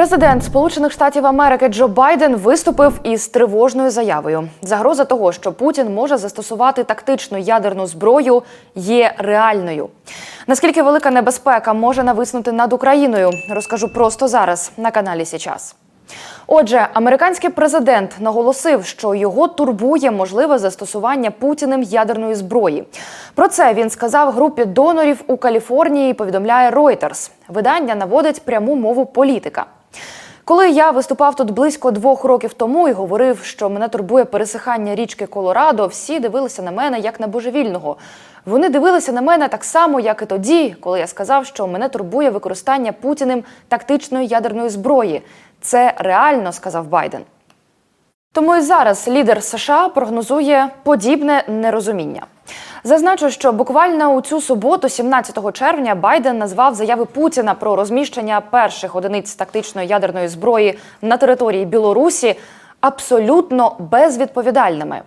Президент Сполучених Штатів Америки Джо Байден виступив із тривожною заявою. Загроза того, що Путін може застосувати тактичну ядерну зброю, є реальною. Наскільки велика небезпека може нависнути над Україною, розкажу просто зараз на каналі Січас. Отже, американський президент наголосив, що його турбує можливе застосування Путіним ядерної зброї. Про це він сказав групі донорів у Каліфорнії. Повідомляє Reuters. Видання наводить пряму мову політика. Коли я виступав тут близько двох років тому і говорив, що мене турбує пересихання річки Колорадо, всі дивилися на мене як на божевільного. Вони дивилися на мене так само, як і тоді, коли я сказав, що мене турбує використання Путіним тактичної ядерної зброї. Це реально, сказав Байден. Тому і зараз лідер США прогнозує подібне нерозуміння. Зазначу, що буквально у цю суботу, 17 червня, Байден назвав заяви Путіна про розміщення перших одиниць тактичної ядерної зброї на території Білорусі абсолютно безвідповідальними.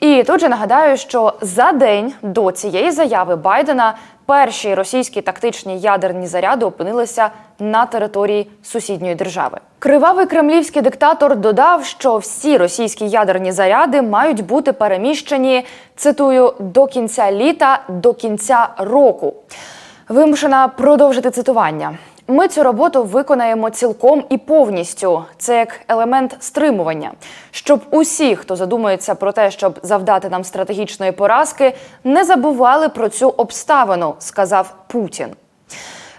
І тут же нагадаю, що за день до цієї заяви Байдена перші російські тактичні ядерні заряди опинилися на території сусідньої держави. Кривавий кремлівський диктатор додав, що всі російські ядерні заряди мають бути переміщені цитую до кінця літа, до кінця року. Вимушена продовжити цитування. Ми цю роботу виконаємо цілком і повністю. Це як елемент стримування, щоб усі, хто задумується про те, щоб завдати нам стратегічної поразки, не забували про цю обставину, сказав Путін.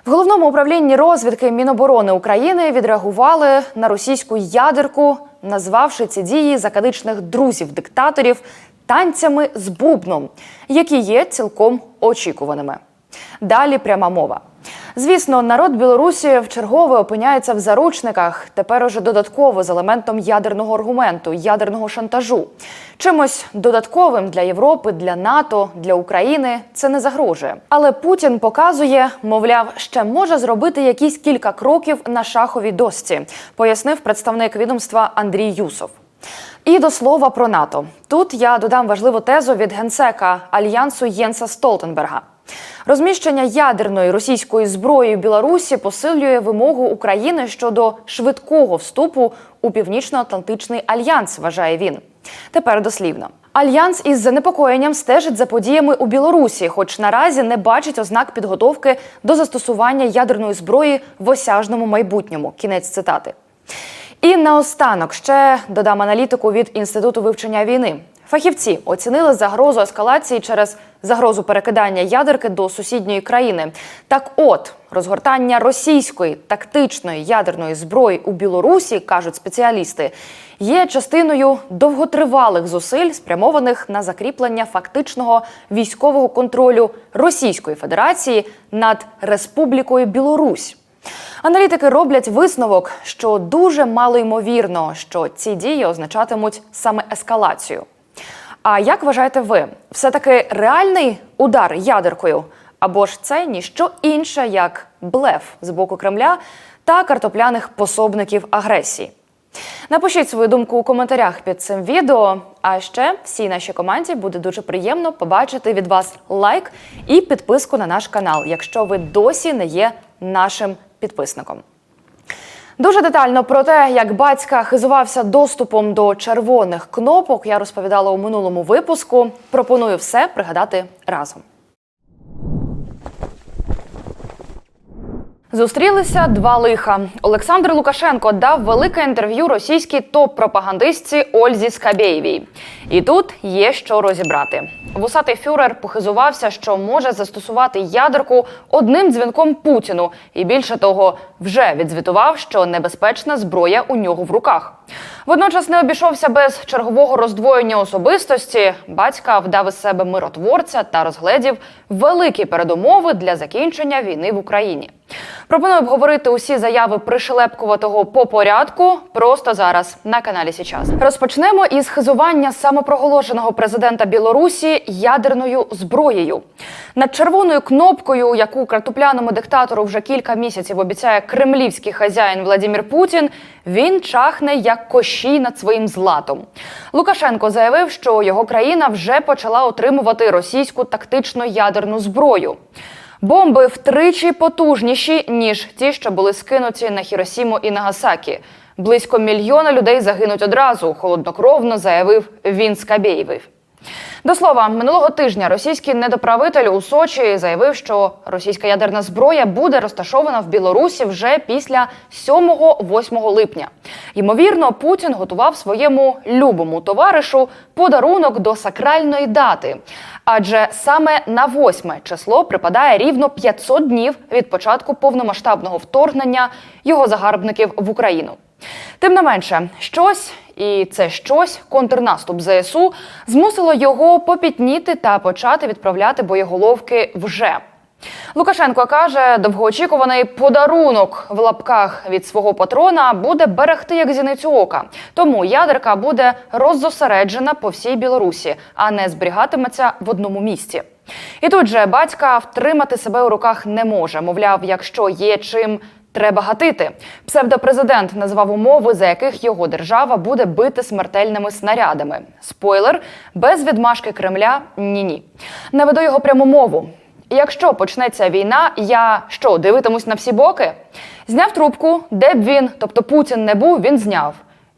В головному управлінні розвідки Міноборони України відреагували на російську ядерку, назвавши ці дії закадичних друзів-диктаторів танцями з бубном, які є цілком очікуваними. Далі пряма мова. Звісно, народ Білорусі вчергове опиняється в заручниках. Тепер уже додатково з елементом ядерного аргументу, ядерного шантажу. Чимось додатковим для Європи, для НАТО, для України це не загрожує. Але Путін показує, мовляв, ще може зробити якісь кілька кроків на шаховій досці, пояснив представник відомства Андрій Юсов. І до слова про НАТО. Тут я додам важливу тезу від генсека альянсу Єнса Столтенберга. Розміщення ядерної російської зброї в Білорусі посилює вимогу України щодо швидкого вступу у Північно-Атлантичний альянс, вважає він. Тепер дослівно. Альянс із занепокоєнням стежить за подіями у Білорусі, хоч наразі не бачить ознак підготовки до застосування ядерної зброї в осяжному майбутньому. Кінець цитати. І наостанок ще додам аналітику від інституту вивчення війни. Фахівці оцінили загрозу ескалації через загрозу перекидання ядерки до сусідньої країни. Так, от розгортання російської тактичної ядерної зброї у Білорусі, кажуть спеціалісти, є частиною довготривалих зусиль, спрямованих на закріплення фактичного військового контролю Російської Федерації над Республікою Білорусь. Аналітики роблять висновок, що дуже мало ймовірно, що ці дії означатимуть саме ескалацію. А як вважаєте ви, все таки реальний удар ядеркою? Або ж це ніщо інше, як блеф з боку Кремля та картопляних пособників агресії? Напишіть свою думку у коментарях під цим відео. А ще всій нашій команді буде дуже приємно побачити від вас лайк і підписку на наш канал, якщо ви досі не є нашим підписником. Дуже детально про те, як батька хизувався доступом до червоних кнопок, я розповідала у минулому випуску. Пропоную все пригадати разом. Зустрілися два лиха. Олександр Лукашенко дав велике інтерв'ю російській топ-пропагандистці Ользі Скабєєвій. І тут є що розібрати. Вусатий фюрер похизувався, що може застосувати ядерку одним дзвінком Путіну, і більше того, вже відзвітував, що небезпечна зброя у нього в руках. Водночас не обійшовся без чергового роздвоєння особистості. Батька вдав із себе миротворця та розгледів великі передумови для закінчення війни в Україні. Пропоную обговорити усі заяви пришелепкуватого по порядку просто зараз на каналі Січас. Розпочнемо із хизування самопроголошеного президента Білорусі ядерною зброєю. Над червоною кнопкою, яку картопляному диктатору вже кілька місяців обіцяє кремлівський хазяїн Владимир Путін, він чахне як кощій над своїм златом. Лукашенко заявив, що його країна вже почала отримувати російську тактичну ядерну зброю. Бомби втричі потужніші ніж ті, що були скинуті на Хіросіму і Нагасакі. Близько мільйона людей загинуть одразу. Холоднокровно заявив він Скабєєвий. До слова, минулого тижня російський недоправитель у Сочі заявив, що російська ядерна зброя буде розташована в Білорусі вже після 7-8 липня. Ймовірно, Путін готував своєму любому товаришу подарунок до сакральної дати, адже саме на 8 число припадає рівно 500 днів від початку повномасштабного вторгнення його загарбників в Україну. Тим не менше, щось, і це щось, контрнаступ ЗСУ, змусило його попітніти та почати відправляти боєголовки вже. Лукашенко каже, довгоочікуваний подарунок в лапках від свого патрона буде берегти як зіницю ока. Тому ядерка буде роззосереджена по всій Білорусі, а не зберігатиметься в одному місці. І тут же батька втримати себе у руках не може. Мовляв, якщо є чим Треба гатити. Псевдопрезидент назвав умови, за яких його держава буде бити смертельними снарядами. Спойлер без відмашки Кремля ні ні. Наведу його пряму мову. Якщо почнеться війна, я що дивитимусь на всі боки? Зняв трубку, де б він, тобто Путін не був, він зняв.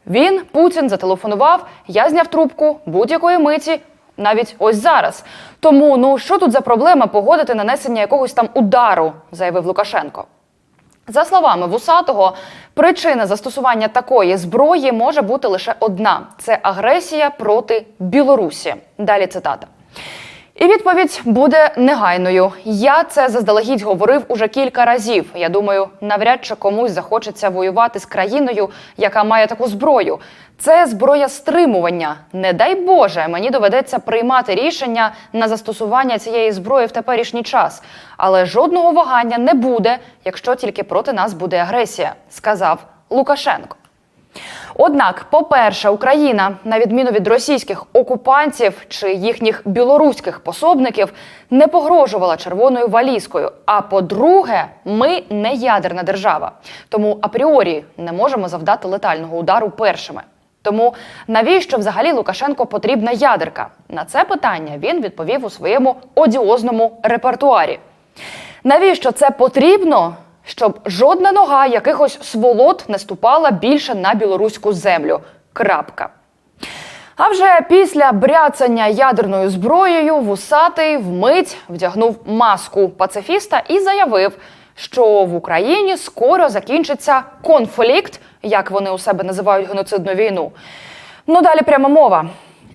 Він, Путін, зателефонував, я зняв трубку будь-якої миті. Навіть ось зараз. Тому ну що тут за проблема погодити нанесення якогось там удару, заявив Лукашенко. За словами Вусатого, причина застосування такої зброї може бути лише одна: це агресія проти Білорусі. Далі цитата. І відповідь буде негайною. Я це заздалегідь говорив уже кілька разів. Я думаю, навряд чи комусь захочеться воювати з країною, яка має таку зброю. Це зброя стримування. Не дай Боже, мені доведеться приймати рішення на застосування цієї зброї в теперішній час. Але жодного вагання не буде, якщо тільки проти нас буде агресія, сказав Лукашенко. Однак, по-перше, Україна, на відміну від російських окупантів чи їхніх білоруських пособників, не погрожувала червоною валізкою. А по-друге, ми не ядерна держава, тому апріорі не можемо завдати летального удару першими. Тому навіщо взагалі Лукашенко потрібна ядерка? На це питання він відповів у своєму одіозному репертуарі. Навіщо це потрібно? Щоб жодна нога якихось сволот не ступала більше на білоруську землю. Крапка. А вже після бряцання ядерною зброєю вусатий вмить вдягнув маску пацифіста і заявив, що в Україні скоро закінчиться конфлікт, як вони у себе називають геноцидну війну. Ну далі пряма мова.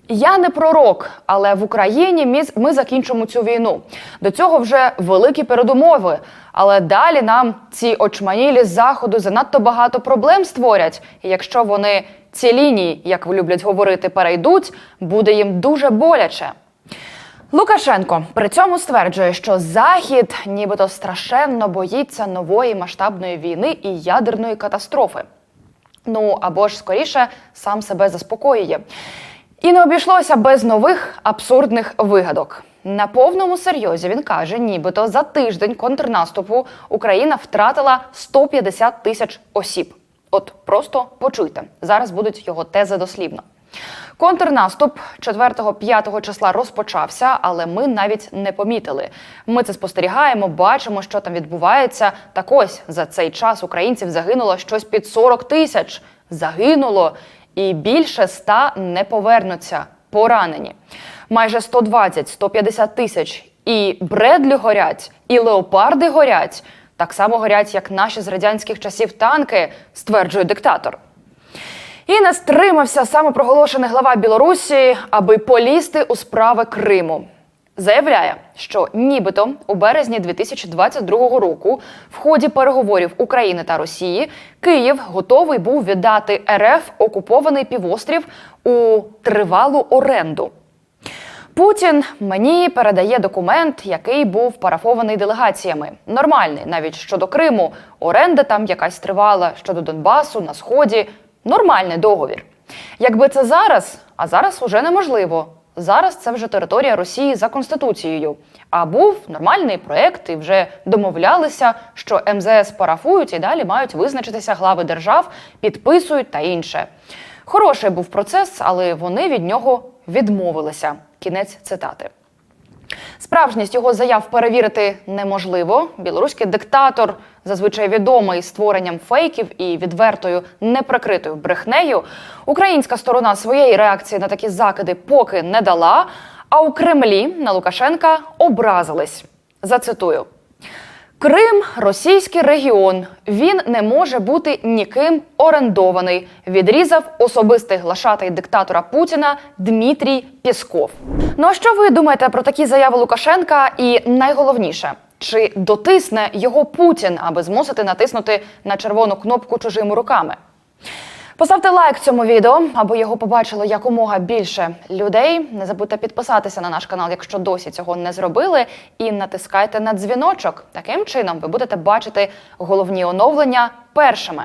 Я не пророк, але в Україні ми, закінчимо цю війну. До цього вже великі передумови. Але далі нам ці очманілі з заходу занадто багато проблем створять. І якщо вони ці лінії, як люблять говорити, перейдуть, буде їм дуже боляче. Лукашенко при цьому стверджує, що Захід нібито страшенно боїться нової масштабної війни і ядерної катастрофи. Ну або ж скоріше сам себе заспокоює. І не обійшлося без нових абсурдних вигадок. На повному серйозі він каже, нібито за тиждень контрнаступу Україна втратила 150 тисяч осіб. От просто почуйте. Зараз будуть його тези дослівно. Контрнаступ 4-5 числа розпочався, але ми навіть не помітили. Ми це спостерігаємо, бачимо, що там відбувається. Так ось за цей час українців загинуло щось під 40 тисяч. Загинуло і більше ста не повернуться поранені. Майже 120-150 тисяч. І Бредлі горять, і леопарди горять. Так само горять, як наші з радянських часів танки, стверджує диктатор. І не стримався самопроголошений глава Білорусі, аби полізти у справи Криму. Заявляє, що нібито у березні 2022 року, в ході переговорів України та Росії, Київ готовий був віддати РФ окупований півострів у тривалу оренду. Путін мені передає документ, який був парафований делегаціями. Нормальний, навіть щодо Криму, оренда там якась тривала щодо Донбасу на сході. Нормальний договір. Якби це зараз, а зараз уже неможливо. Зараз це вже територія Росії за конституцією. А був нормальний проект, і вже домовлялися, що МЗС парафують і далі мають визначитися глави держав, підписують та інше. Хороший був процес, але вони від нього відмовилися. Кінець цитати. Справжність його заяв перевірити неможливо. Білоруський диктатор, зазвичай відомий створенням фейків і відвертою неприкритою брехнею. Українська сторона своєї реакції на такі закиди поки не дала. А у Кремлі на Лукашенка образились. Зацитую. Крим російський регіон. Він не може бути ніким орендований. Відрізав особистий глашатий диктатора Путіна Дмитрій Пєсков. Ну а що ви думаєте про такі заяви Лукашенка? І найголовніше, чи дотисне його Путін, аби змусити натиснути на червону кнопку чужими руками? Поставте лайк цьому відео, аби його побачило якомога більше людей. Не забудьте підписатися на наш канал, якщо досі цього не зробили, і натискайте на дзвіночок. Таким чином ви будете бачити головні оновлення першими.